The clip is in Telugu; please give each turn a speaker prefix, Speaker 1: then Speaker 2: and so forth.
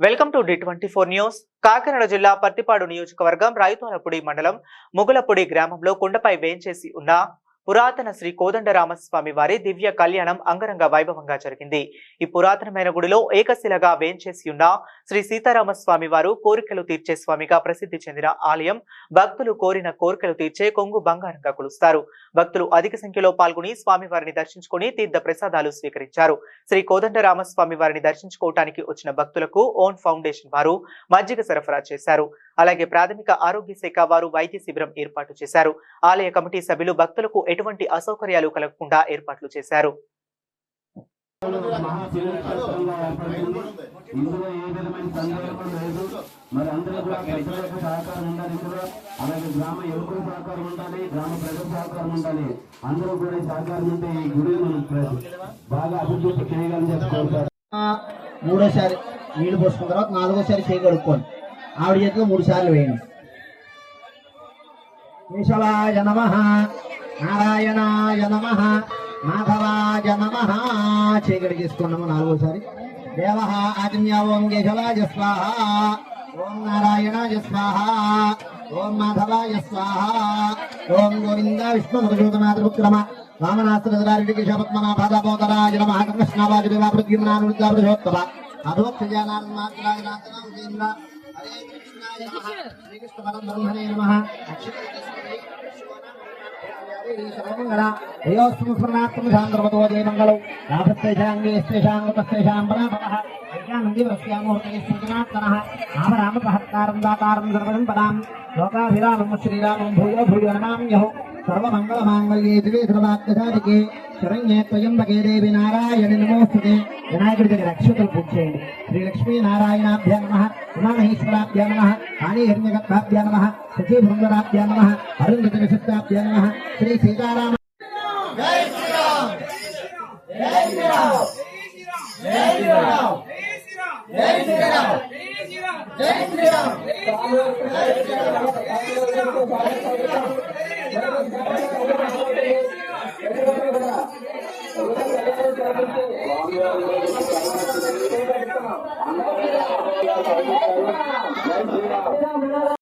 Speaker 1: Welcome to the twenty four news. Kakinada జిల్లా పత్తిపాడు నియోజకవర్గం రైతులపూడి మండలం ముగులపూడి గ్రామంలో కొండపై వేంచేసి ఉన్న పురాతన శ్రీ కోదండరామస్వామి వారి దివ్య కళ్యాణం అంగరంగ వైభవంగా జరిగింది. ఈ పురాతనమైన గుడిలో ఏకశిలగా వేంచేసి ఉన్న శ్రీ సీతారామస్వామి వారు కోరికలు తీర్చే స్వామిగా ప్రసిద్ధి చెందిన ఆలయం భక్తులు కోరిన కోరికలు తీర్చే కొంగు బంగారంగా కొలుస్తారు. భక్తులు అధిక సంఖ్యలో పాల్గొని స్వామివారిని దర్శించుకుని తీర్థ ప్రసాదాలు స్వీకరించారు. శ్రీ కోదండరామస్వామి వారిని దర్శించుకోవటానికి వచ్చిన భక్తులకు ఓన్ ఫౌండేషన్ వారు మజ్జిగ సరఫరా చేశారు. అలాగే ప్రాథమిక ఆరోగ్య శాఖ వారు వైద్య శిబిరం ఏర్పాటు చేశారు. ఆలయ కమిటీ సభ్యులు భక్తులకు ఎటువంటి అసౌకర్యాలు కలగకుండా ఏర్పాట్లు చేశారు.
Speaker 2: ఇందులో ఏ విధమైన సందేహం లేదు మరి అందరూ కూడా ప్రజల యొక్క సహకారం ఉండాలి ఇందులో అలాగే గ్రామ యువకుల సహకారం ఉండాలి గ్రామ ప్రజల సహకారం ఉండాలి అందరూ కూడా సహకారం ఉంటే ఈ గుడి మనం బాగా అభివృద్ధి చేయగలని చెప్పి
Speaker 3: మూడోసారి నీళ్ళు పోసుకున్న తర్వాత నాలుగోసారి చేయి ఆవిడ చేతిలో మూడు సార్లు వేయండి కేశవాయ నమ నారాయణాయ నమ మాధవాయ నమ. చీకటి కడిగేసుకున్నాము నాలుగోసారి. దేవ ఆజ్ఞా ఓం కేశవాయ స్వాహ ఓం నారాయణాయ స్వాహ ఓం మాధవాయ స్వాహ ఓం గోవింద విష్ణు మధుసూదనాథుక్రమ వామనాస్త్రధారి కేశపద్మనాభాదబోధరాయ నమ కృష్ణవాజుదేవాపృద్యుమ్నానుద్ధావృషోత్తమ అధోక్షజానాత్మనాథనాథనాథేంద్ర హరే కృష్ణాయ నమః శ్రీకృష్ణ పరబ్రహ్మణే నమః సర్వమంగళ అయోస్మ స్మరణాత్మ దాతారం సర్వదం పదాం లోకాభిరామం శ్రీరామం భూయో భూయో నమామ్యహో. సర్వమంగళమాంగళ్యే దివే ధ్రువాత్మసారికే శరణ్యే త్వయంబకే దేవి నారాయణ నమోస్తుతే. వినాయకుడి దగ్గర అక్షతలు పూజ చేయండి. శ్రీ లక్ష్మీ నారాయణాభ్యా నమ ఉమామహేశ్వరాభ్యా నమ కాళీ నమ శచీ నమ అరుంధతి విశిష్టాభ్యా నమ. శ్రీ సీతారామ
Speaker 4: జై శ్రీరామ్!